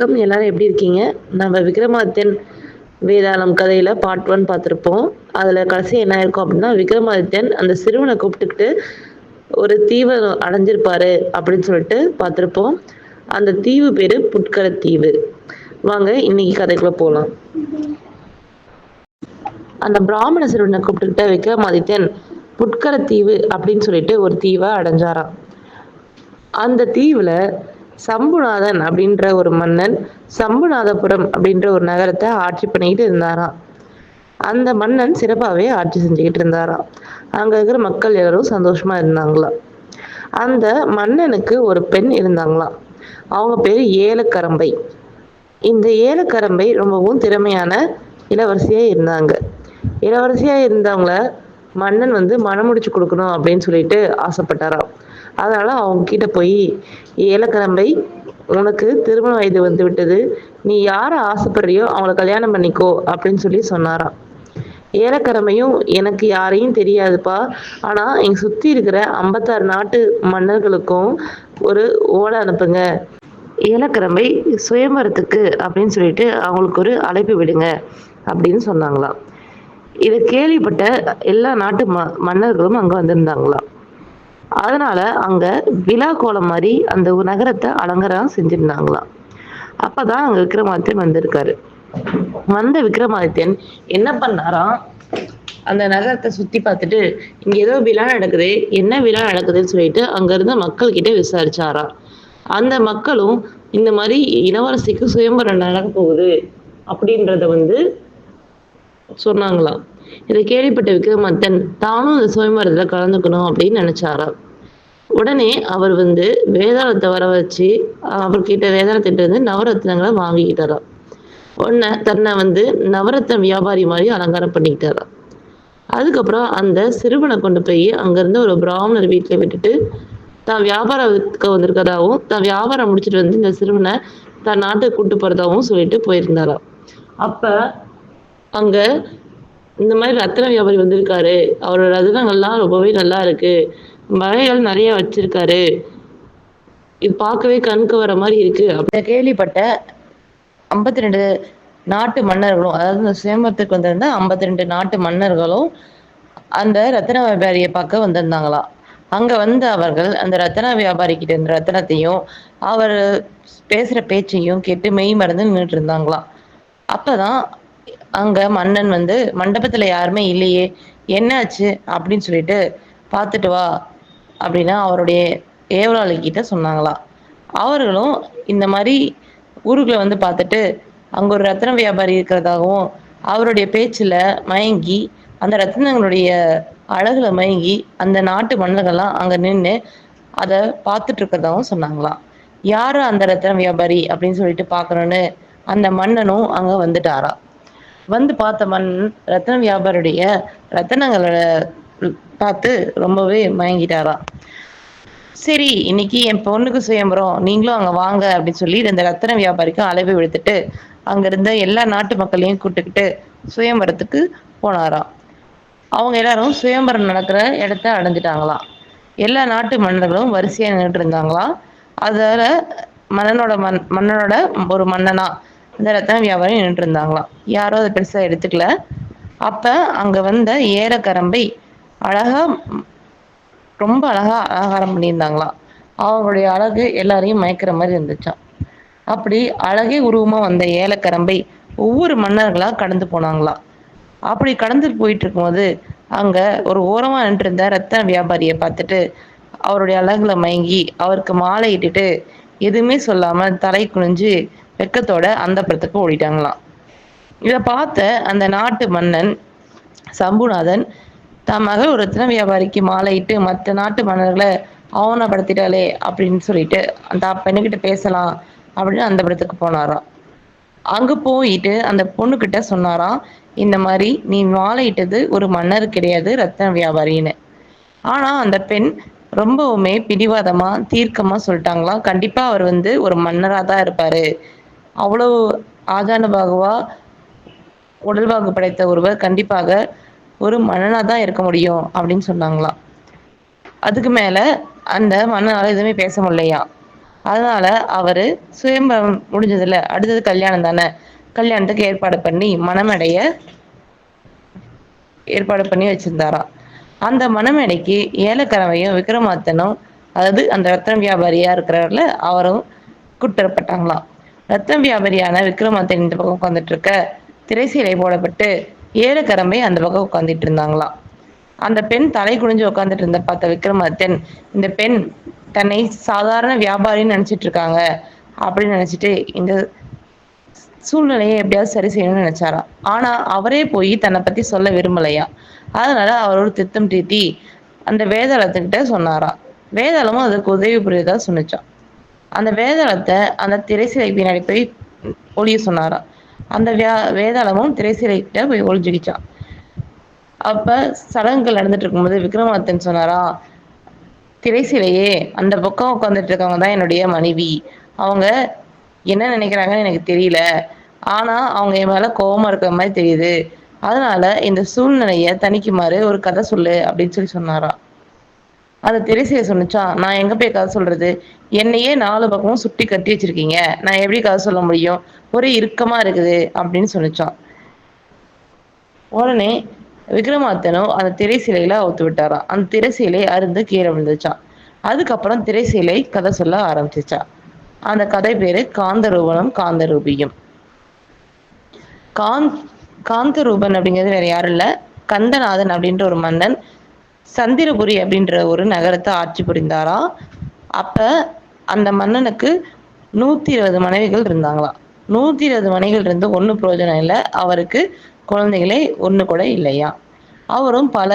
வணக்கம். எல்லாரும் எப்படி இருக்கீங்க? நம்ம விக்ரமாதித்யன் வேதாளம் கதையில பார்ட் ஒன் பார்த்துருப்போம். அதுல கடைசி என்ன இருக்கும் அப்படின்னா விக்ரமாதித்யன் அந்த சிறுவனை கூப்பிட்டுக்கிட்டு ஒரு தீவை அடைஞ்சிருப்பாரு அப்படின்னு சொல்லிட்டு பார்த்துருப்போம். அந்த தீவு பேரு புட்கர தீவு. வாங்க இன்னைக்கு கதைக்குள்ள போகலாம் அந்த பிராமண சிறுவனை கூப்பிட்டுக்கிட்ட விக்ரமாதித்யன் புட்கர தீவு அப்படின்னு சொல்லிட்டு ஒரு தீவை அடைஞ்சாராம். அந்த தீவுல சம்புநாதன் அப்படின்ற ஒரு மன்னன் சம்புநாதபுரம் அப்படின்ற ஒரு நகரத்தை ஆட்சி பண்ணிக்கிட்டு இருந்தாராம். அந்த மன்னன் சிறப்பாகவே ஆட்சி செஞ்சுக்கிட்டு இருந்தாராம். அங்கே இருக்கிற மக்கள் எல்லாரும் சந்தோஷமா இருந்தாங்களாம். அந்த மன்னனுக்கு ஒரு பெண் இருந்தாங்களாம். அவங்க பேர் ஏலக்கரம்பை. இந்த ஏலக்கரம்பை ரொம்பவும் திறமையான இளவரசியா இருந்தாங்க. இளவரசியா இருந்தவங்கள மன்னன் வந்து மனமுடிச்சு கொடுக்கணும் அப்படின்னு சொல்லிட்டு ஆசைப்பட்டாராம். அதனால் அவங்க கிட்ட போய் ஏலக்கிழம்பை உனக்கு திருமண வயது வந்து விட்டது. நீ யாரை ஆசைப்படுறியோ அவங்கள கல்யாணம் பண்ணிக்கோ அப்படின்னு சொல்லி சொன்னாராம் ஏலக்கிழமையும் எனக்கு யாரையும் தெரியாதுப்பா. ஆனால் எங்கள் சுற்றி இருக்கிற ஐம்பத்தாறு நாட்டு மன்னர்களுக்கும் ஒரு ஓலை அனுப்புங்க. ஏலக்கிழமை சுயம்பரத்துக்கு அப்படின்னு சொல்லிட்டு அவங்களுக்கு ஒரு அழைப்பு விடுங்க அப்படின்னு சொன்னாங்களாம். இதை கேள்விப்பட்ட எல்லா நாட்டு ம மன்னர்களும் அங்கே வந்திருந்தாங்களாம். அதனால அங்க விழா கோலம் மாதிரி அந்த நகரத்தை அலங்காரம் செஞ்சிருந்தாங்களாம். அப்பதான் அங்க விக்ரமாதித்யன் வந்திருக்காரு. வந்த விக்ரமாதித்யன் என்ன பண்ணாராம்? அந்த நகரத்தை சுத்தி பார்த்துட்டு இங்க ஏதோ விழா நடக்குது என்ன விழா நடக்குதுன்னு சொல்லிட்டு அங்க இருந்த மக்கள் கிட்ட விசாரிச்சாராம். அந்த மக்களும் இந்த மாதிரி இளவரசிக்கு சுயம்பரம் நடக்க போகுது அப்படின்றத வந்து சொன்னாங்களாம். இதை கேள்விப்பட்ட விக்ரமாதித்தன் தானும் இந்த சுயம்பரத்துல கலந்துக்கணும் அப்படின்னு நினைச்சாராம் உடனே அவர் வந்து வேதாளத்தை வர வச்சு அவர்கிட்ட வேதாளத்திட்ட இருந்து நவரத்னங்களை வாங்கிக்கிட்டாராம் உடனே தன்னை வந்து நவரத்ன வியாபாரி மாதிரி அலங்காரம் பண்ணிக்கிட்டாராம் அதுக்கப்புறம் அந்த சிறுவனை கொண்டு போய் அங்கேருந்து ஒரு பிராமணர் வீட்டில் விட்டுட்டு தான் வியாபாரத்துக்கு வந்திருக்கிறதாகவும் தான் வியாபாரம் முடிச்சுட்டு வந்து இந்த சிறுவனை தன் நாட்டுக்கு கூட்டு போகிறதாகவும் சொல்லிட்டு போயிருந்தாராம் அப்ப அங்க இந்த மாதிரி ரத்தன வியாபாரி வந்திருக்காரு. அவரோட ரத்தினங்கள்லாம் ரொம்பவே நல்லா இருக்கு. வகைகள் நிறைய வச்சிருக்காரு. இது பார்க்கவே கண்ணுக்கு வர மாதிரி இருக்கு. அப்படின்னு கேள்விப்பட்ட ஐம்பத்தி ரெண்டு நாட்டு மன்னர்களும் அதாவது இந்த சுயம்பரத்துக்கு வந்திருந்த ஐம்பத்தி ரெண்டு நாட்டு மன்னர்களும் அந்த ரத்தன வியாபாரியை பார்க்க வந்திருந்தாங்களாம் அங்க வந்து அவர்கள் அந்த ரத்தன வியாபாரி கிட்ட இருந்த ரத்தனத்தையும் அவர் பேசுற பேச்சையும் கேட்டு மெய் மறந்து நின்றுட்டு இருந்தாங்களாம் அப்பதான் அங்க மன்னன் வந்து மண்டபத்துல யாருமே இல்லையே என்னாச்சு? அப்படின்னு சொல்லிட்டு பார்த்துட்டு வா அப்படின்னா அவருடைய ஏவலாளி கிட்ட சொன்னாங்களாம் அவர்களும் இந்த மாதிரி ஊருக்குள்ள வந்து பார்த்துட்டு அங்க ஒரு ரத்ன வியாபாரி இருக்கிறதாகவும் அவருடைய பேச்சுல மயங்கி அந்த ரத்னங்களுடைய அழகுல மயங்கி அந்த நாட்டு மன்னர்கள்லாம் அங்க நின்று அதை பார்த்துட்டு இருக்கிறதாகவும் சொன்னாங்களாம் யாரு அந்த ரத்ன வியாபாரி? அப்படின்னு சொல்லிட்டு பார்க்கணும்னு அந்த மன்னனும் அங்க வந்துட்டாராம் வந்து பார்த்த ரத்ன வியாபாரியுடைய ரத்தினங்களை பார்த்து ரொம்பவே மயங்கிட்டாராம் சரி இன்னைக்கு என் பொண்ணுக்கு சுயம்பரம் நீங்களும் அங்க வாங்க அப்படின்னு சொல்லி இந்த ரத்தன வியாபாரிக்கும் அழைப்பு விடுத்துட்டு அங்க இருந்த எல்லா நாட்டு மக்களையும் கூட்டுக்கிட்டு சுயம்பரத்துக்கு போனாராம். அவங்க எல்லாரும் சுயம்பரம் நடக்கிற இடத்த அடைஞ்சிட்டாங்களாம். எல்லா நாட்டு மன்னர்களும் வரிசையா நின்றுட்டு இருந்தாங்களாம். அதால மன்னனோட மன் மன்னனோட ஒரு மன்னனா அந்த ரத்தன வியாபாரி நின்றுட்டு இருந்தாங்களாம். யாரும் அதை பெருசா எடுத்துக்கல. அப்ப அங்க வந்த ஏலக்கரம்பை அழகா ரொம்ப அழகா அலங்காரம் பண்ணியிருந்தாங்களாம். அவங்களுடைய அழகு எல்லாரையும் மயக்கிற மாதிரி இருந்துச்சான் அப்படி அழகே உருவமா வந்த ஏலக்கரம்பை ஒவ்வொரு மன்னர்களா கடந்து போனாங்களாம். அப்படி கடந்து போயிட்டு இருக்கும்போது அங்க ஒரு ஓரமா நின்றுருந்த ரத்தன வியாபாரியை பார்த்துட்டு அவருடைய அழகுல மயங்கி அவருக்கு மாலை இட்டுட்டு எதுவுமே சொல்லாம தலை குனிஞ்சு வெக்கத்தோட அந்த புறத்துக்கு ஓடிட்டாங்களாம். இதை பார்த்த அந்த நாட்டு மன்னன் சம்புநாதன் தன் மகள் ஒரு ரத்தின வியாபாரிக்கு மாலையிட்டு மற்ற நாட்டு மன்னர்களை ஆவணப்படுத்திட்டாளே அப்படின்னு சொல்லிட்டு அந்த பெண்ணுகிட்ட பேசலாம் அப்படின்னு அந்த படத்துக்கு போனாராம். அங்க போயிட்டு அந்த பொண்ணுகிட்ட சொன்னாராம் இந்த மாதிரி நீ மாலையிட்டது ஒரு மன்னர் கிடையாது ரத்தன வியாபாரின்னு. ஆனா அந்த பெண் ரொம்பவுமே பிடிவாதமா தீர்க்கமா சொல்லிட்டாங்களாம். கண்டிப்பா அவர் வந்து ஒரு மன்னரா தான் இருப்பாரு. அவ்வளவு ஆஜானுபாகுவா உடல்வாகு படைத்த ஒருவர் கண்டிப்பாக ஒரு மன்னனா தான் இருக்க முடியும் அப்படின்னு சொன்னாங்களாம். அதுக்கு மேல அந்த மன்னனால எதுவுமே பேச முடியலையா? அதனால அவரு சுயம்பரம் முடிஞ்சதுல அடுத்தது கல்யாணம் தானே? கல்யாணத்துக்கு ஏற்பாடு பண்ணி மணமேடைய ஏற்பாடு பண்ணி வச்சிருந்தாராம். அந்த மணமேடைக்கு ஏலக்கரவையும் விக்ரமாத்தனும் அதாவது அந்த ரத்தன வியாபாரியா இருக்கிறவர்ல அவரும் கூட்டரப்பட்டாங்களாம் ரத்தம் வியாபாரியான விக்ரமாந்தன் இந்த பக்கம் உட்காந்துட்டு இருக்க திரைசீலை போடப்பட்டு ஏழக்கரம்பை அந்த பக்கம் உட்காந்துட்டு இருந்தாங்களாம் அந்த பெண் தலை குனிஞ்சு உட்காந்துட்டு இருந்த பார்த்த விக்ரமாதித்தன் இந்த பெண் தன்னை சாதாரண வியாபாரின்னு நினைச்சிட்டு இருக்காங்க. அப்படின்னு நினைச்சிட்டு இந்த சூழ்நிலையை எப்படியாவது சரி செய்யணும்னு நினைச்சாராம். ஆனா அவரே போய் தன்னை பத்தி சொல்ல விரும்பலையா. அதனால அவர் ஒரு திட்டம் தீட்டி அந்த வேதாளத்துக்கிட்ட சொன்னாராம். வேதாளமும் அதுக்கு உதவி புரியதா சொன்னிச்சான் அந்த வேதாளத்தை அந்த திரைசிலை பின்னாடி போய் ஒளிய சொன்னாராம். அந்த வே வேதாளமும் திரைசீலை போய் ஒழிஞ்சுக்கிச்சான் அப்ப சடங்குகள் நடந்துட்டு இருக்கும்போது விக்ரமாதித்தன் சொன்னாரா திரைசிலையே அந்த பக்கம் உட்காந்துட்டு இருக்கவங்க தான் என்னுடைய மனைவி. அவங்க என்ன நினைக்கிறாங்கன்னு எனக்கு தெரியல. ஆனா அவங்க என் மேல கோவமா இருக்கிற மாதிரி தெரியுது. அதனால இந்த சூழ்நிலைய தணிக்குமாறு ஒரு கதை சொல்லு அப்படின்னு சொல்லி சொன்னாராம். அந்த திரைசிலை சொன்னிச்சான் நான் எங்க போய் கதை சொல்றது? என்னையே நாலு பக்கமும் சுட்டி கட்டி வச்சிருக்கீங்க. நான் எப்படி கதை சொல்ல முடியும்? ஒரே இறுக்கமா இருக்குது அப்படின்னு சொன்னிச்சான் உடனே விக்ரமாதித்தனும் அந்த திரைசீலையில அவுத்து விட்டாராம். அந்த திரைசீலை அருந்து கீழே விழுந்துச்சான் அதுக்கப்புறம் திரைசீலை கதை சொல்ல ஆரம்பிச்சிச்சா அந்த கதை பேரு காந்தரூபனும் காந்தரூபியும். காந்த் காந்தரூபன் அப்படிங்கிறது வேற யாரும் இல்ல. கந்தநாதன் அப்படின்ற ஒரு மன்னன் சந்திரபுரி அப்படின்ற ஒரு நகரத்தை ஆட்சி புரிந்தாராம் அப்ப அந்த மன்னனுக்கு நூத்தி இருபது மனைவிகள் இருந்தாங்களாம். நூத்தி இருபது மனைவிகள் இருந்து ஒண்ணு பிரயோஜனம் இல்லை. அவருக்கு குழந்தைகளே ஒண்ணு கூட இல்லையா? அவரும் பல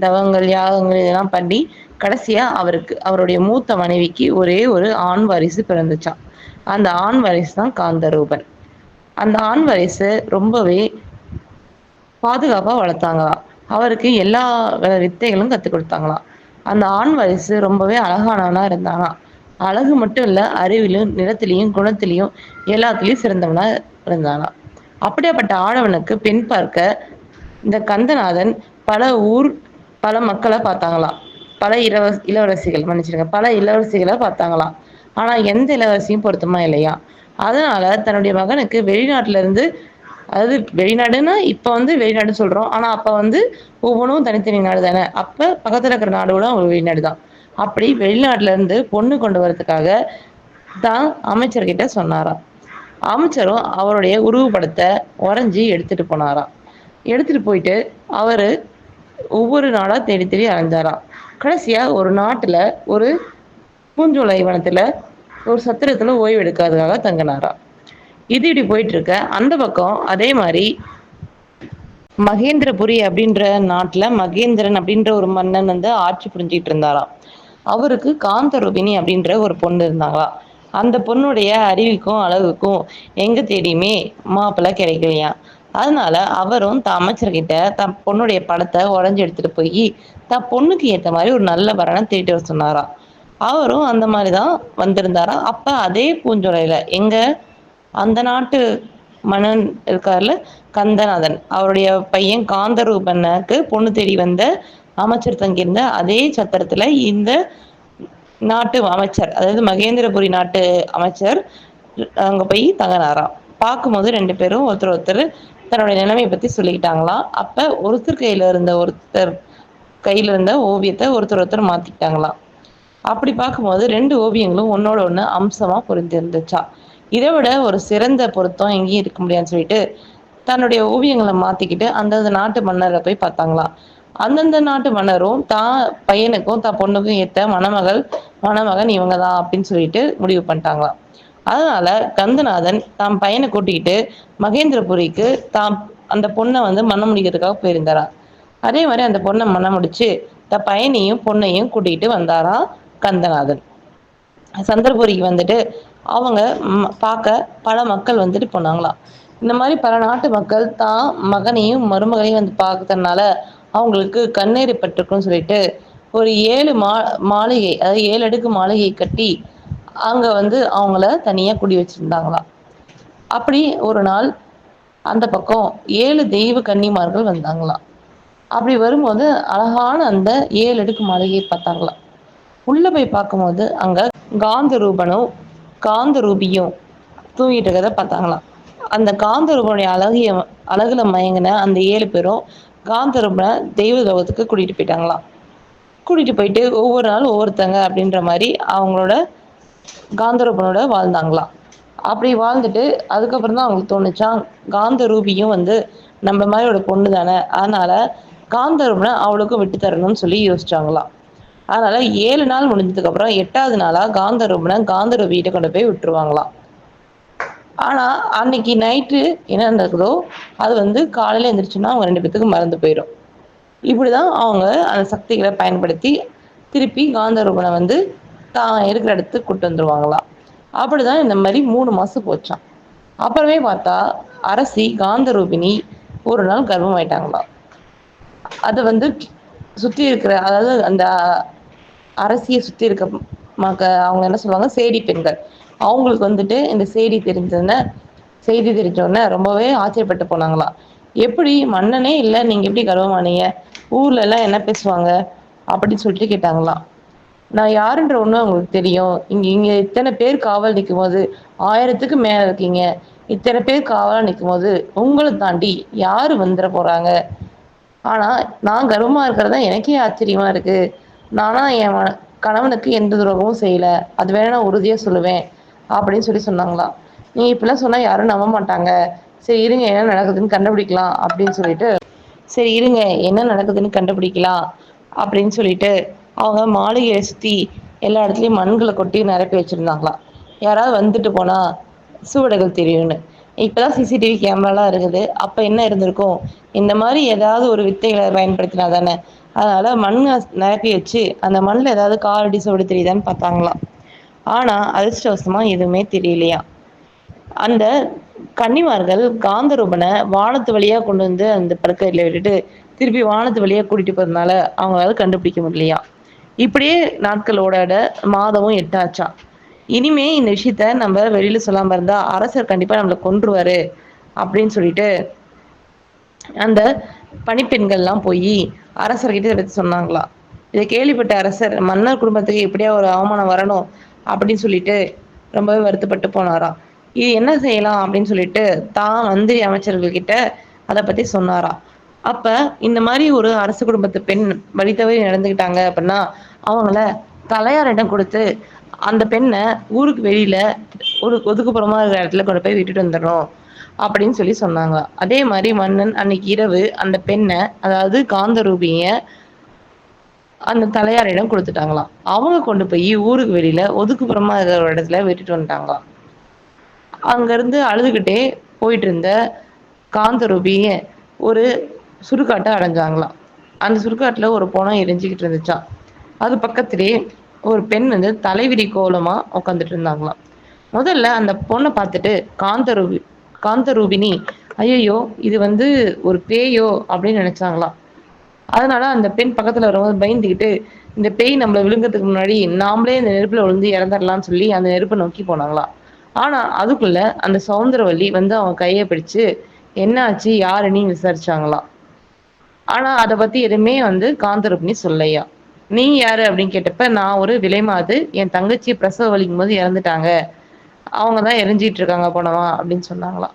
தவங்கள் யாகங்கள் இதெல்லாம் பண்ணி கடைசியா அவருக்கு அவருடைய மூத்த மனைவிக்கு ஒரே ஒரு ஆண் வாரிசு பிறந்துச்சான் அந்த ஆண் வாரிசு தான் காந்தரூபன். அந்த ஆண் வாரிசு ரொம்பவே பாதுகாப்பா வளர்த்தாங்களாம். அவருக்கு எல்லா வித்தைகளும் கற்றுக் கொடுத்தாங்களாம். அந்த ஆண் வாரிசு ரொம்பவே அழகானவனா இருந்தானா அழகு மட்டும் இல்ல அறிவிலும் நிறத்திலையும் குணத்திலையும் எல்லாத்துலேயும் சிறந்தவனா இருந்தானா அப்படியாப்பட்ட ஆடவனுக்கு பெண் பார்க்க இந்த கந்தநாதன் பல ஊர் பல மக்களை பார்த்தாங்களாம். பல இளவ இளவரசிகள் மன்னிச்சிருங்க பல இளவரசிகளை பார்த்தாங்களாம். ஆனா எந்த இளவரசியும் பொருத்தமா இல்லையா அதனால தன்னுடைய மகனுக்கு வெளிநாட்டுல இருந்து அதாவது வெளிநாடுன்னா இப்போ வந்து வெளிநாடுன்னு சொல்கிறோம் ஆனால் அப்போ வந்து ஒவ்வொன்றும் தனித்தனி நாடு தானே. அப்போ பக்கத்தில் இருக்கிற நாடுகளும் அவங்க வெளிநாடு தான். அப்படி வெளிநாட்டிலேருந்து பொண்ணு கொண்டு வரதுக்காக தான் அமைச்சர்கிட்ட சொன்னாராம். அமைச்சரும் அவருடைய உருவப்படத்தை உறைஞ்சி எடுத்துட்டு போனாராம். எடுத்துட்டு போயிட்டு அவர் ஒவ்வொரு நாளாக தேடி தேடி அலைஞ்சாராம். கடைசியாக ஒரு நாட்டில் ஒரு பூஞ்சோலை வனத்தில் ஒரு சத்திரத்தில் ஓய்வு எடுக்காததுக்காக தங்கினாராம். இது இப்படி போயிட்டு இருக்க அந்த பக்கம் அதே மாதிரி மகேந்திரபுரி அப்படின்ற நாட்டுல மகேந்திரன் அப்படின்ற ஒரு மன்னன் வந்து ஆட்சி புரிஞ்சுட்டு இருந்தாராம். அவருக்கு காந்தரூபிணி அப்படின்ற ஒரு பொண்ணு இருந்தாங்களாம் அந்த பொண்ணுடைய அறிவுக்கும் அழகுக்கும் எங்க தேடியுமே மாப்பிள்ளை கிடைக்கலையா. அதனால அவரும் த அமைச்சர்கிட்ட தன் பொண்ணுடைய படத்தை உடஞ்சி எடுத்துட்டு போய் தன் பொண்ணுக்கு ஏத்த மாதிரி ஒரு நல்ல வரனை தேடி வர சொன்னாராம். அவரும் அந்த மாதிரிதான் வந்திருந்தாராம். அப்ப அதே பூஞ்சோலையில எங்க அந்த நாட்டு மன்னன் இருக்கார்ல கந்தநாதன். அவருடைய பையன் காந்தரூபனுக்கு பொண்ணு தேடி வந்த அமைச்சர் தங்கியிருந்த அதே சத்திரத்துல இந்த நாட்டு அமைச்சர் அதாவது மகேந்திரபுரி நாட்டு அமைச்சர் அங்க போய் தங்கினாராம். பார்க்கும்போது ரெண்டு பேரும் ஒருத்தர் ஒருத்தர் தன்னுடைய நிலைமையை பத்தி சொல்லிக்கிட்டாங்களாம். அப்ப ஒருத்தர் கையில இருந்த ஒருத்தர் கையில இருந்த ஓவியத்தை ஒருத்தர் ஒருத்தர் மாத்திக்கிட்டாங்களாம். அப்படி பார்க்கும்போது ரெண்டு ஓவியங்களும் ஒன்னோட ஒண்ணு அம்சமா பொருந்தி இருந்துச்சா இதை விட ஒரு சிறந்த பொருத்தம் எங்கேயும் இருக்க முடியாதுன்னு சொல்லிட்டு தன்னுடைய ஓவியங்களை மாத்திக்கிட்டு அந்தந்த நாட்டு மன்னரை போய் பார்த்தாங்களாம் அந்தந்த நாட்டு மன்னரும் தான் பையனுக்கும் தான் பொண்ணுக்கும் ஏத்த மணமகள் மணமகன் இவங்க தான் அப்படின்னு சொல்லிட்டு முடிவு பண்ணிட்டாங்களாம் அதனால கந்தநாதன் தாம் பையனை கூட்டிக்கிட்டு மகேந்திரபுரிக்கு தாம் அந்த பொண்ணை வந்து மணம் முடிக்கிறதுக்காக போயிருந்தாராம் அதே மாதிரி அந்த பொண்ணை மணம் முடிச்சு த பையனையும் பொண்ணையும் கூட்டிகிட்டு வந்தாராம் கந்தநாதன். சந்திரபுரிக்கு வந்துட்டு அவங்க பார்க்க பல மக்கள் வந்துட்டு போனாங்களாம். இந்த மாதிரி பல நாட்டு மக்கள் தான் மகனையும் மருமகனையும் வந்து பார்த்ததுனால அவங்களுக்கு கண்ணீர் பட்டிருக்குன்னு சொல்லிட்டு ஒரு ஏழு மா மாளிகை அதாவது ஏழு அடுக்கு மாளிகை கட்டி அங்க வந்து அவங்கள தனியா குடி வச்சிருந்தாங்களாம். அப்படி ஒரு நாள் அந்த பக்கம் ஏழு தெய்வ கன்னிமார்கள் வந்தாங்களாம். அப்படி வரும்போது அழகான அந்த ஏழு அடுக்கு மாளிகையை பார்த்தாங்களாம். உள்ள போய் பாக்கும்போது அங்க காந்த ரூபியும் தூங்கிட்டு இருக்கிறத பார்த்தாங்களாம். அந்த காந்த ரூபனுடைய அழகிய அழகுல மயங்கின அந்த ஏழு பேரும் காந்த ரூபனை தெய்வ லோகத்துக்கு கூட்டிட்டு போயிட்டாங்களா கூட்டிட்டு போயிட்டு ஒவ்வொரு நாள் ஒவ்வொருத்தங்க அப்படின்ற மாதிரி அவங்களோட காந்தரூபனோட வாழ்ந்தாங்களாம். அப்படி வாழ்ந்துட்டு அதுக்கப்புறம் தான் அவங்களுக்கு தோணுச்சா காந்த ரூபியும் வந்து நம்ம மாதிரியோட ஒரு பொண்ணு தானே அதனால காந்தரூபனை அவளுக்கும் விட்டு தரணும்னு சொல்லி யோசிச்சாங்களாம். அதனால ஏழு நாள் முடிஞ்சதுக்கு அப்புறம் எட்டாவது நாளா காந்தரூபனை காந்தரூப வீட்டை கொண்டு போய் விட்டுருவாங்களாம். ஆனா அன்னைக்கு நைட்டு என்ன நடக்குதோ அது வந்து காலையில எந்திரிச்சோன அவங்க ரெண்டு பேத்துக்கு மறந்து போயிடும் இப்படிதான் அவங்க அந்த சக்திகளை பயன்படுத்தி திருப்பி காந்தரூபனை வந்து தா இருக்கிற இடத்துக்கு கூட்டு வந்துருவாங்களாம். அப்படிதான் இந்த மாதிரி மூணு மாசம் போச்சான் அப்புறமே பார்த்தா அரசி காந்தரூபிணி ஒரு நாள் கர்ப்பமாயிட்டாங்களா அதை வந்து சுத்தி இருக்கிற அதாவது அந்த அரசியை சுற்றி இருக்க மக அவங்க என்ன சொல்லுவாங்க? சேடி பெண்கள். அவங்களுக்கு வந்துட்டு இந்த செய்தி தெரிஞ்சோடனே செய்தி தெரிஞ்சோடனே ரொம்பவே ஆச்சரியப்பட்டு போனாங்களாம் எப்படி மன்னனே இல்லை நீங்க எப்படி கர்வமானீங்க? ஊர்ல எல்லாம் என்ன பேசுவாங்க? அப்படின்னு சொல்லிட்டு கேட்டாங்களாம் நான் யாருன்ற ஒண்ணு அவங்களுக்கு தெரியும். இங்க இங்க இத்தனை பேர் காவல் நிற்கும் போது ஆயிரத்துக்கு மேல இருக்கீங்க. இத்தனை பேர் காவலா நிற்கும் போது உங்களை தாண்டி யாரு போகிறாங்க போறாங்க? ஆனா கர்வமாக இருக்கிறது இருக்கிறதா எனக்கே ஆச்சரியமா இருக்கு. நானா என் கணவனுக்கு எந்த துரோகமும் செய்யலை. அது வேணா நான் உறுதியாக சொல்லுவேன். அப்படின்னு சொல்லி சொன்னாங்களா. நீ இப்படிலாம் சொன்னால் யாரும் நம்ப மாட்டாங்க. சரி இருங்க. என்ன நடக்குதுன்னு கண்டுபிடிக்கலாம் அப்படின்னு சொல்லிட்டு சரி இருங்க. என்ன நடக்குதுன்னு கண்டுபிடிக்கலாம் அப்படின்னு சொல்லிட்டு அவங்க மாளிகையை சுற்றி எல்லா இடத்துலையும் மண்களை கொட்டி நிரப்பி வச்சிருந்தாங்களா. யாராவது வந்துட்டு போனால் சுவடுகள் தெரியும்னு. இப்போதான் சிசிடிவி கேமராலாம் இருக்குது. அப்போ என்ன இருந்திருக்கும்? இந்த மாதிரி ஏதாவது ஒரு வித்தைகளை பயன்படுத்தினா தானே அதனால மண் நிரப்பி வச்சு அந்த மண்ல ஏதாவது காலடி விட தெரியுதான்னு பார்த்தாங்களாம். ஆனா அதிர்ஷ்டவசமா எதுவுமே தெரியலையா? அந்த கன்னிமார்கள் காந்தரூபனை வானத்து வழியா கொண்டு வந்து அந்த படுக்கையில விட்டுட்டு திருப்பி வானத்து வழியா கூட்டிட்டு போறதுனால அவங்களால கண்டுபிடிக்க முடியலையா? இப்படியே நாட்களோட மாதமும் ஓட எட்டாச்சா? இனிமே இந்த விஷயத்த நம்ம வெளியில சொல்லாம இருந்தா அரசர் கண்டிப்பா நம்மள கொன்றுவாரு அப்படின்னு சொல்லிட்டு அந்த பணிப்பெண்கள்லாம் போய் அரசர்கிட்ட எடுத்து சொன்னாங்களா? இதை கேள்விப்பட்ட அரசர் மன்னர் குடும்பத்துக்கு எப்படியா ஒரு அவமானம் வரணும் அப்படின்னு சொல்லிட்டு ரொம்பவே வருத்தப்பட்டு போனாரா? இது என்ன செய்யலாம் அப்படின்னு சொல்லிட்டு தான் மந்திரி அமைச்சர்கள் கிட்ட அதை பத்தி சொன்னாரா? அப்ப இந்த மாதிரி ஒரு அரசு குடும்பத்து பெண் வழித்தவறி நடந்துகிட்டாங்க அப்படின்னா அவங்கள தலையாரிடம் கொடுத்து அந்த பெண்ணை ஊருக்கு வெளியில ஒரு ஒதுக்குப்புறமா இருக்கிற இடத்துல கொண்டு போய் விட்டுட்டு வந்துடணும். அப்படின்னு சொல்லி சொன்னாங்க. அதே மாதிரி மன்னன் அன்னைக்கு இரவு அந்த பெண்ணை அதாவது காந்தரூபிணிய அந்த தலையாரிடம் கொடுத்துட்டாங்களாம். அவங்க கொண்டு போய் ஊருக்கு வெளியில ஒதுக்குப்புறமா இருக்கிற இடத்துல விட்டுட்டு வந்துட்டாங்களா அழுதுகிட்டே போயிட்டு இருந்த காந்தரூபிய ஒரு சுருக்காட்டை அடைஞ்சாங்களாம். அந்த சுருக்காட்டில் ஒரு பொணோ எரிஞ்சுக்கிட்டு இருந்துச்சான் அது பக்கத்திலேயே ஒரு பெண் வந்து தலைவிரி கோலமா உட்காந்துட்டு இருந்தாங்களாம். முதல்ல அந்த பொண்ணை பார்த்துட்டு காந்தரூபி காந்தரூபிணி. ஐயோ இது வந்து ஒரு பேயோ அப்படின்னு நினைச்சாங்களாம் அதனால அந்த பெண் பக்கத்துல வரும்போது பயந்துக்கிட்டு இந்த பேய் நம்மளை விழுங்கிறதுக்கு முன்னாடி நாமளே இந்த நெருப்புல விழுந்து இறந்துடலாம்னு சொல்லி அந்த நெருப்பை நோக்கி போனாங்களா? ஆனா அதுக்குள்ள அந்த சவுந்தரவல்லி வந்து அவங்க கையை பிடிச்சு என்ன ஆச்சு யாருன்னு விசாரிச்சாங்களாம் ஆனா அதை பத்தி எதுவுமே வந்து காந்தரூபிணி சொல்லையா நீ யாரு? அப்படின்னு கேட்டப்ப நான் ஒரு விலைமாது. என் தங்கச்சி பிரசவ வலிக்கும் போது இறந்துட்டாங்க. அவங்க தான் எரிஞ்சிட்டு இருக்காங்க போனவா அப்படின்னு சொன்னாங்களா.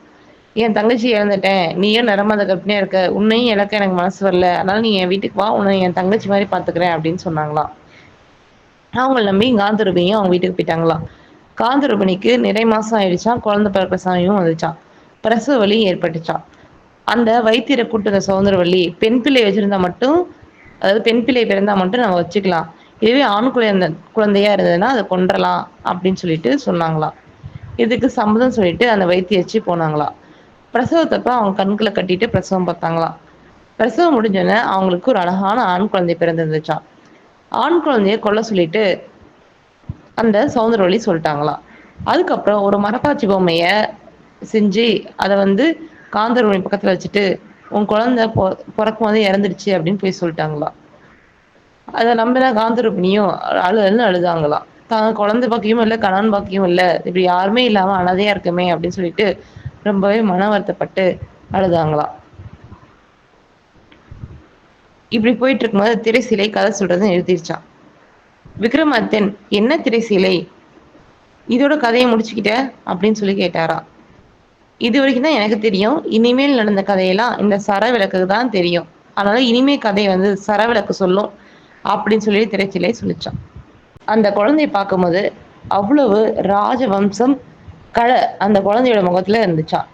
என் தங்கச்சி இழந்துட்டேன் நீயும் நரமாத கற்பனையா இருக்க. உன்னையும் இழக்க எனக்கு மனசு வரல. அதனால நீ என் வீட்டுக்கு வா. உன்னை என் தங்கச்சி மாதிரி பாத்துக்கிறேன் அப்படின்னு சொன்னாங்களா. அவங்கள நம்பி காந்தரூபியும் அவங்க வீட்டுக்கு போயிட்டாங்களா. காந்தரூபிணிக்கு நிறை மாசம் ஆயிடுச்சா. குழந்தை பிறக்கிற சமயமு வந்துச்சா பிரசவ வலி ஏற்பட்டுச்சா அந்த வைத்தியரை கூட்டு வந்த சவுந்தரவல்லி பெண் பிள்ளை வச்சிருந்தா மட்டும் அதாவது பெண் பிள்ளை பிறந்தா மட்டும் நம்ம வச்சுக்கலாம். இதுவே ஆண் குழந்த குழந்தையா இருந்ததுன்னா அதை கொண்றலா அப்படின்னு சொல்லிட்டு சொன்னாங்களா. இதுக்கு சம்மதம் சொல்லிட்டு அந்த வைத்தியச்சு போனாங்களா. பிரசவத்தப்ப அவங்க கண்களை கட்டிட்டு பிரசவம் பார்த்தாங்களா. பிரசவம் முடிஞ்சோனே அவங்களுக்கு ஒரு அழகான ஆண் குழந்தை பிறந்திருந்துச்சான் ஆண் குழந்தைய கொல்ல சொல்லிட்டு அந்த சவுந்தரவழி சொல்லிட்டாங்களாம் அதுக்கப்புறம் ஒரு மரப்பாச்சி பொம்மைய செஞ்சு அதை வந்து காந்தருவனி பக்கத்துல வச்சுட்டு உன் குழந்தை பொ பொறக்கும் போதே எறந்துடுச்சு அப்படின்னு போய் சொல்லிட்டாங்களாம் அதை நம்புன காந்தரூபினியும் அழு அழுன்னு தான் குழந்தை பாக்கியும் இல்ல கணவன் பாக்கியும் இல்ல. இப்படி யாருமே இல்லாம அனாதையா இருக்குமே அப்படின்னு சொல்லிட்டு ரொம்பவே மன வருத்தப்பட்டு அழுதாங்களா இப்படி போயிட்டு இருக்கும்போது திரைசிலை கதை சொல்றத எழுதிருச்சான் விக்ரமாதித்தன் என்ன திரைசிலை? இதோட கதையை முடிச்சுக்கிட்ட? அப்படின்னு சொல்லி கேட்டாரா இது வரைக்கும் தான் எனக்கு தெரியும். இனிமேல் நடந்த கதையெல்லாம் இந்த சரவிளக்குக்கு தான் தெரியும். அதனால இனிமே கதை வந்து சரவிளக்கு சொல்லும் அப்படின்னு சொல்லி திரைச்சிலை சொல்லிச்சான் அந்த குழந்தைய பார்க்கும்போது அவ்வளவு ராஜவம்சம் கலை அந்த குழந்தையோட முகத்துல இருந்துச்சான்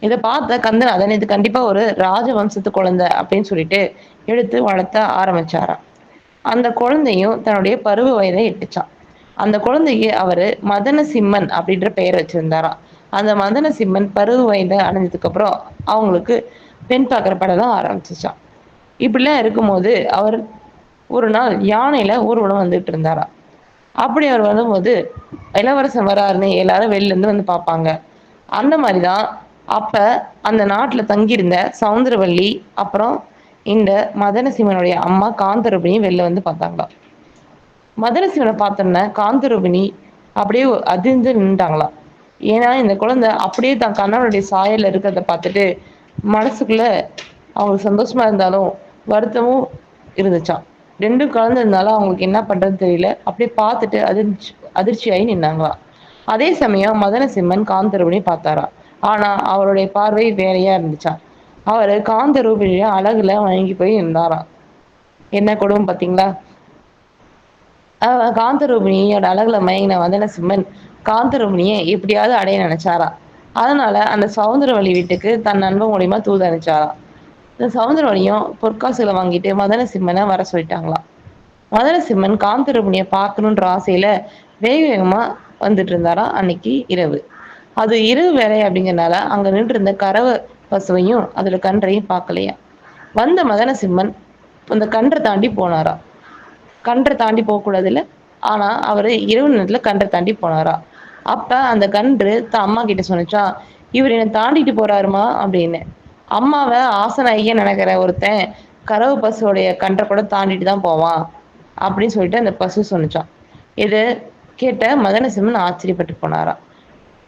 இதை பார்த்த கந்தநாதன் இது கண்டிப்பா ஒரு ராஜவம்சத்து குழந்தை அப்படின்னு சொல்லிட்டு எடுத்து வளர்த்த ஆரம்பிச்சாராம். அந்த குழந்தையும் தன்னுடைய பருவ வயதை எட்டுச்சான் அந்த குழந்தைக்கு அவரு மதனசிம்மன் அப்படின்ற பெயர் வச்சிருந்தாராம். அந்த மதன சிம்மன் பருவ வயதை அடைஞ்சதுக்கு அப்புறம் அவங்களுக்கு பெண் பார்க்குற படம் தான் ஆரம்பிச்சிச்சான் இருக்கும் போது அவர் ஒரு நாள் யானையில ஊர்வலம் வந்துட்டு இருந்தாராம். அப்படி அவர் வரும்போது இளவரசர் வராருன்னு எல்லாரும் வெளிலேருந்து வந்து பார்ப்பாங்க. அந்த மாதிரி தான் அப்போ அந்த நாட்டில் தங்கியிருந்த சவுந்தரவல்லி அப்புறம் இந்த மதனசிம்மனுடைய அம்மா காந்தரூபிணியும் வெளில வந்து பார்த்தாங்களாம். மதனசிம்மன பார்த்தோன்ன காந்தரூபிணி அப்படியே அதிர்ந்து நின்னுட்டாங்களாம். ஏன்னா இந்த குழந்தை அப்படியே தன் கணவனுடைய சாயல்ல இருக்கிறத பார்த்துட்டு மனசுக்குள்ள அவங்களுக்கு சந்தோஷமா இருந்தாலும் வருத்தமும் இருந்துச்சான் ரெண்டும் கலந்திருந்தாலும் அவங்களுக்கு என்ன பண்றதுன்னு தெரியல. அப்படியே பாத்துட்டு அதிர்ச்சி அதிர்ச்சியாகி நின்னாங்களாம் அதே சமயம் மதனசிம்மன் காந்தருவனையும் பாத்தாரா ஆனா அவருடைய பார்வை வேறையா இருந்துச்சான் அவர் காந்தரூபிணிய அழகுல வணங்கி போய் இருந்தாராம் என்ன குடும்பம் பாத்தீங்களா ஆஹ் காந்தரூபிணியோட அழகுல மயங்கின மதனசிம்மன் காந்தரூபிணியை எப்படியாவது அடைய நினைச்சாரா அதனால அந்த சவுந்தரவல்லி வீட்டுக்கு தன் நண்பன் மூலியமா தூது அனுப்பிச்சாராம். இந்த சவுந்தரவல்லியும் பொற்காசுகளை வாங்கிட்டு மதன சிம்மனை வர சொல்லிட்டாங்களாம். மதனசிம்மன் காந்தரூபிணிய பார்க்கணுன்ற ஆசையில வேக வேகமா வந்துட்டு இருந்தாராம் அன்னைக்கு இரவு. அது இரவு வேலை அப்படிங்கிறனால அங்க நின்று இருந்த கறவை பசுவையும் அதுல கன்றையும் பார்க்கலையா வந்த மதன சிம்மன் அந்த கன்றை தாண்டி போனாரா கன்றை தாண்டி போக கூடாதுல்ல? ஆனா அவரு இரவு நேரத்துல கன்றை தாண்டி போனாரா அப்ப அந்த கன்று தன் அம்மா கிட்ட சொன்னிச்சா இவர் என்ன தாண்டிட்டு போறாருமா? அப்படின்னு. அம்மாவை ஆசநாயகியா நினைக்கிற ஒருத்தன் கறவு பசுவோடைய கன்றை கூட தாண்டிட்டு தான் போவான் அப்படின்னு சொல்லிட்டு அந்த பசு சொன்னிச்சான். இது கேட்ட மதனசிம்மன் ஆச்சரியப்பட்டு போனாராம்.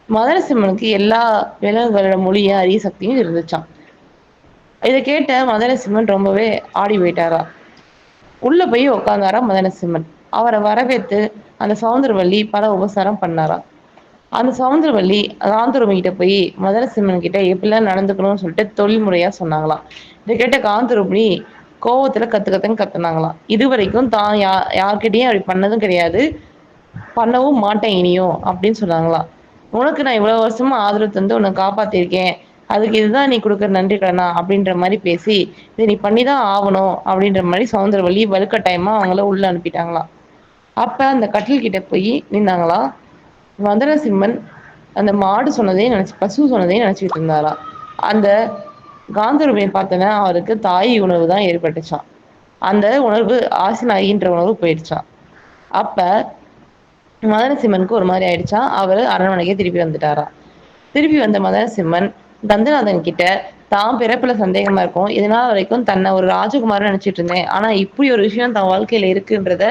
மதனசிம்மனுக்கு எல்லா விலங்குகளோட மொழிய அரிய சக்தியும் இருந்துச்சான் இதை கேட்ட மதனசிம்மன் ரொம்பவே ஆடி போயிட்டாரா உள்ள போய் உட்காந்தாரா மதனசிம்மன். அவரை வரவேற்று அந்த சவுந்தரவல்லி பல உபசாரம் பண்ணாராம். அந்த சவுந்தரவல்லி காந்தருவ கிட்ட போய் மதனசிம்மன் கிட்ட எப்படிலாம் நடந்துக்கணும்னு சொல்லிட்டு தொழில்முறையா சொன்னாங்களாம். இதை கேட்ட காந்தருபணி கோவத்துல கத்து கத்துன்னு கத்துனாங்களாம். இதுவரைக்கும் தான் யா யார்கிட்டயும் அப்படி பண்ணதும் கிடையாது. பண்ணவும் மாட்டேன் இனியும் அப்படின்னு சொன்னாங்களாம். உனக்கு நான் இவ்வளவு வருஷமா ஆதரவு தந்து உன்னை காப்பாத்திருக்கேன். அதுக்கு இதுதான் நீ கொடுக்குற நன்றி கடனா அப்படின்ற மாதிரி பேசி இதை நீ பண்ணிதான் ஆகணும் அப்படின்ற மாதிரி சவுந்தரவல்லி வலுக்கட்டாயமா அவங்கள உள்ள அனுப்பிட்டாங்களாம். அப்ப அந்த கட்டில் கிட்ட போய் நின்னாங்களாம். மதனசிம்மன் அந்த மாடு சொன்னதையும் நினைச்சு பசு சொன்னதையும் நினைச்சுக்கிட்டு இருந்தாராம் அந்த காந்தருவினை பார்த்தோன அவருக்கு தாய் உணர்வு தான் ஏற்பட்டுச்சான் அந்த உணர்வு ஆசினாயின்ற உணர்வு போயிடுச்சான் அப்ப மதனசிம்மனுக்கு ஒரு மாதிரி ஆயிடுச்சான் அவரு அரண்மனைக்கே திருப்பி வந்துட்டாராம் திருப்பி வந்த மதனசிம்மன் கந்தநாதன் கிட்ட தான் பிறப்புல சந்தேகமா இருக்கும். இதனால வரைக்கும் தன்னை ஒரு ராஜகுமாரன் நினைச்சிட்டு இருந்தேன். ஆனா இப்படி ஒரு விஷயம் தன் வாழ்க்கையில இருக்குன்றத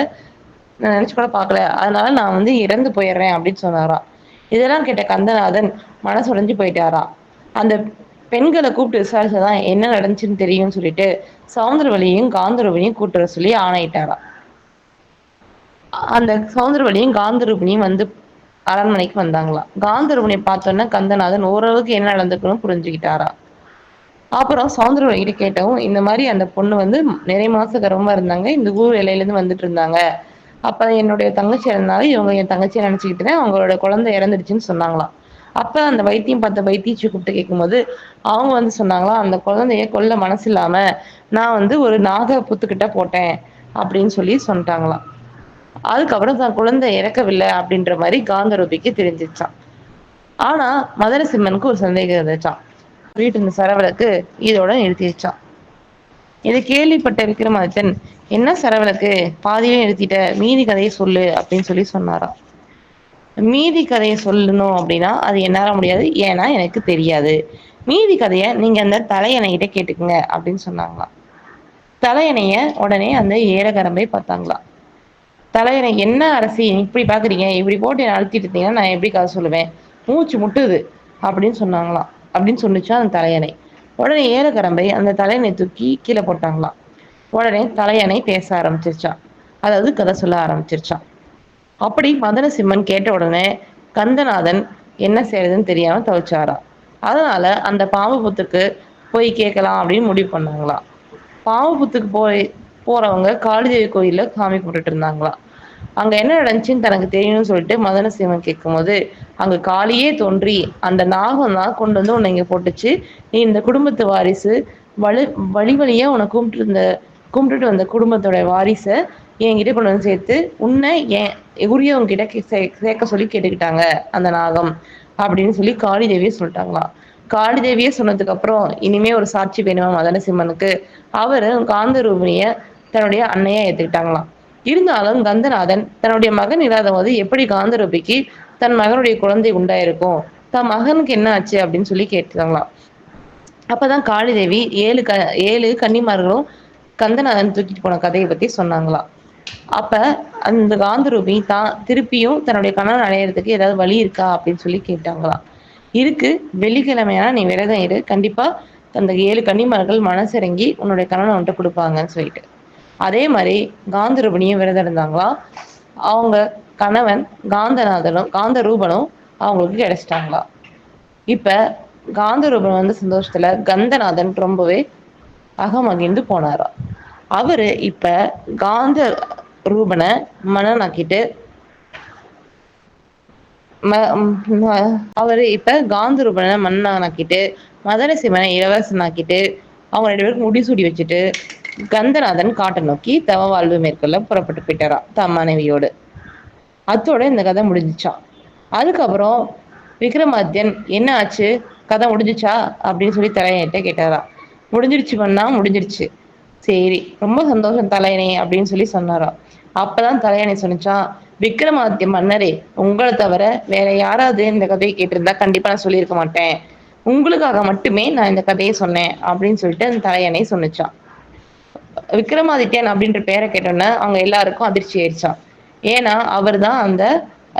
நான் நினைச்சு கூட பாக்கல அதனால நான் வந்து இறந்து போயிடுறேன் அப்படின்னு சொன்னாராம் இதெல்லாம் கேட்ட கந்தநாதன் மனசு உடைஞ்சு போயிட்டாராம் அந்த பெண்களை கூப்பிட்டு விசாரிச்சதான் என்ன நடந்துச்சுன்னு தெரியும்னு சொல்லிட்டு சவுந்தரவல்லியையும் காந்தரவழியும் கூட்டு வர சொல்லி ஆணையிட்டாராம் அந்த சவுந்தரவல்லியும் காந்தரூபிணியும் வந்து அரண்மனைக்கு வந்தாங்களாம் காந்தரூபிணிய பார்த்தோன்னா கந்தநாதன் ஓரளவுக்கு என்ன நடந்துக்கணும் புரிஞ்சுக்கிட்டாரா. அப்புறம் சவுந்தரவல்லி கிட்ட கேட்டவும் இந்த மாதிரி அந்த பொண்ணு வந்து நிறைய மாச கர்ப்பமா இருந்தாங்க. இந்த ஊர் எல்லையில இருந்து வந்துட்டு இருந்தாங்க. அப்ப என்னுடைய தங்கச்சி இருந்தாலும் இவங்க என் தங்கச்சியை நினைச்சுக்கிட்டுதேன் அவங்களோட குழந்தை இறந்துடுச்சுன்னு சொன்னாங்களாம். அப்ப அந்த வைத்தியம் பார்த்த வைத்தீச்சு கூப்பிட்டு கேட்கும்போது அவங்க வந்து சொன்னாங்களா அந்த குழந்தைய கொல்ல மனசு இல்லாம நான் வந்து ஒரு நாக புத்துக்கிட்ட போட்டேன் அப்படின்னு சொல்லி சொன்னாங்களாம் அதுக்கப்புறம் தான் குழந்தை இறக்கவில்லை அப்படின்ற மாதிரி காந்தரூபிக்கு தெரிஞ்சிச்சான் ஆனா மதுரசிம்மனுக்கு ஒரு சந்தேகம் இருந்துச்சான் வீட்டு இந்த சரவலுக்கு இதோட நிறுத்திச்சான் இதை கேள்விப்பட்ட விக்ரமாதித்தன் என்ன சரவிளக்கு பாதியிலே நிறுத்திட்ட. மீதி கதையை சொல்லு அப்படின்னு சொல்லி சொன்னாராம். மீதி கதையை சொல்லணும் அப்படின்னா அது என்னால முடியாது. ஏன்னா எனக்கு தெரியாது. மீதி கதையை நீங்க அந்த தலையணைகிட்ட கேட்டுக்குங்க அப்படின்னு சொன்னாங்களாம். தலையணைய உடனே அந்த ஏரகரம்பை பார்த்தாங்களாம். தலையணை என்ன அரசி? இப்படி பாக்குறீங்க. இப்படி போட்டு என்ன அழுத்திட்டு இருந்தீங்கன்னா நான் எப்படி கதை சொல்லுவேன்? மூச்சு முட்டுது அப்படின்னு சொன்னாங்களாம். அப்படின்னு சொன்னிச்சா அந்த தலையணை. உடனே ஏரகரம்பை அந்த தலையணை தூக்கி கீழே போட்டாங்களாம். உடனே தலையணை பேச ஆரம்பிச்சிருச்சான் அதாவது கதை சொல்ல ஆரம்பிச்சிருச்சான் அப்படி மதனசிம்மன் கேட்ட உடனே கந்தநாதன் என்ன செய்யறதுன்னு தெரியாம தவிச்சாராம். அதனால அந்த பாம்புபுத்துக்கு போய் கேட்கலாம் அப்படின்னு முடிவு பண்ணாங்களாம். பாம்புபுத்துக்கு போய் போறவங்க காளிதேவி கோயில்ல சாமி கும்பிட்டுட்டு இருந்தாங்களாம். அங்க என்ன நடந்துச்சுன்னு தனக்கு தெரியணும்னு சொல்லிட்டு மதனசிவன் கேட்கும்போது அங்க காளியே தோன்றி அந்த நாகம் தான் கொண்டு வந்து உன்னை இங்க போட்டுச்சு. நீ இந்த குடும்பத்து வாரிசு வலு வழி வழியா உன்னை கும்பிட்டு இருந்த கும்பிட்டுட்டு வந்த குடும்பத்தோட வாரிசை என்கிட்ட கொண்டு வந்து சேர்த்து உன்னை ஏன் உரியவங்க கிட்ட கே- சே- சேர்க்க சொல்லி கேட்டுக்கிட்டாங்க அந்த நாகம் அப்படின்னு சொல்லி காளி தேவியை சொல்லிட்டாங்களாம். காளி தேவியே சொன்னதுக்கு அப்புறம் இனிமே ஒரு சாட்சி வேணுமா மதனசிம்மனுக்கு அவரு காந்தரூபிணிய தன்னுடைய அன்னையா ஏத்துக்கிட்டாங்களாம். இருந்தாலும் கந்தநாதன் தன்னுடைய மகன் இல்லாத போது எப்படி காந்தரூபிக்கு தன் மகனுடைய குழந்தை உண்டாயிருக்கும்? தன் மகனுக்கு என்ன ஆச்சு அப்படின்னு சொல்லி கேட்டாங்களாம் அப்பதான் காளிதேவி ஏழு க ஏழு கன்னிமார்களும் கந்தநாதன் தூக்கிட்டு போன கதையை பத்தி சொன்னாங்களாம். அப்ப அந்த காந்தரூபி தான் திருப்பியும் தன்னுடைய கணவன் அடையறதுக்கு ஏதாவது வழி இருக்கா அப்படின்னு சொல்லி கேட்டாங்களாம். இருக்கு வெள்ளிக்கிழமையான நீ விரதம் இரு கண்டிப்பா அந்த ஏழு கன்னிமார்கள் மனசிறங்கி உன்னுடைய கணவனை வந்துட்டு கொடுப்பாங்கன்னு சொல்லிட்டு. அதே மாதிரி காந்தரூபணியும் விரதம் இருந்தாங்களாம் அவங்க கணவன் காந்தநாதனும் காந்த ரூபனும் அவங்களுக்கு கிடைச்சிட்டாங்களாம் இப்ப காந்தரூபன் வந்து சந்தோஷத்துல கந்தநாதன் ரொம்பவே அகமகிழ்ந்து போனாரா? அவரு இப்ப காந்த ரூபனை மன்னனாக்கிட்டு ம- ம- அவரு இப்ப காந்தரூபனை மன்னனாக்கிட்டு மதனசிவனை இளவரசனாக்கிட்டு அவங்க ரெண்டு பேருக்கு முடிசூடி வச்சுட்டு கந்தநாதன் காட்டை நோக்கி தவ வாழ்வு மேற்கொள்ள புறப்பட்டு போயிட்டாரா? தம் மனைவியோடு. அத்தோட இந்த கதை முடிஞ்சிச்சான் அதுக்கப்புறம் விக்ரமாத்யன் என்ன ஆச்சு? கதை முடிஞ்சிச்சா? அப்படின்னு சொல்லி தலையன்ட்ட கேட்டாரா. முடிஞ்சிருச்சு பண்ணா முடிஞ்சிருச்சு. சரி ரொம்ப சந்தோஷம் தலையணை அப்படின்னு சொல்லி சொன்னாராம் அப்பதான் தலையணை சொன்னிச்சான் விக்ரமாதித்ய மன்னரே உங்களை தவிர வேற யாராவது இந்த கதையை கேட்டிருந்தா கண்டிப்பா நான் சொல்லியிருக்க மாட்டேன். உங்களுக்காக மட்டுமே நான் இந்த கதையை சொன்னேன் அப்படின்னு சொல்லிட்டு அந்த தலையணை சொன்னிச்சான் விக்ரமாதித்யன் அப்படின்ற பேரை கேட்டோன்னே அவங்க எல்லாருக்கும் அதிர்ச்சி ஆயிடுச்சான் ஏன்னா அவர் தான் அந்த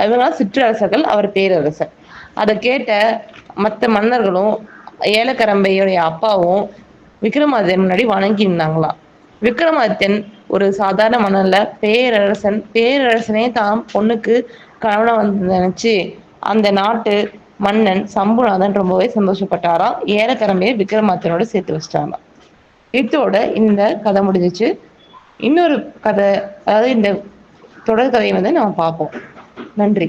இவங்களாம் சிற்றரசர்கள் அவர் பேரரசர். அதை கேட்ட மற்ற மன்னர்களும் ஏலக்கரம்பையுடைய அப்பாவும் விக்ரமாதித்யன் முன்னாடி வணங்கி இருந்தாங்களாம் விக்ரமாதித்யன் ஒரு சாதாரண மன்னன்ல பேரரசன் பேரரசனே தான் பொண்ணுக்கு கணவனை வந்து நினைச்சு அந்த நாட்டு மன்னன் சம்புநாதன் ரொம்பவே சந்தோஷப்பட்டாராம். ஏலக்கரம்பையை விக்ரமாதித்தனோட சேர்த்து வச்சிட்டாராம் இதோட இந்த கதை முடிஞ்சிச்சு. இன்னொரு கதை அதாவது இந்த தொடர் கதையை வந்து நம்ம பார்ப்போம். நன்றி.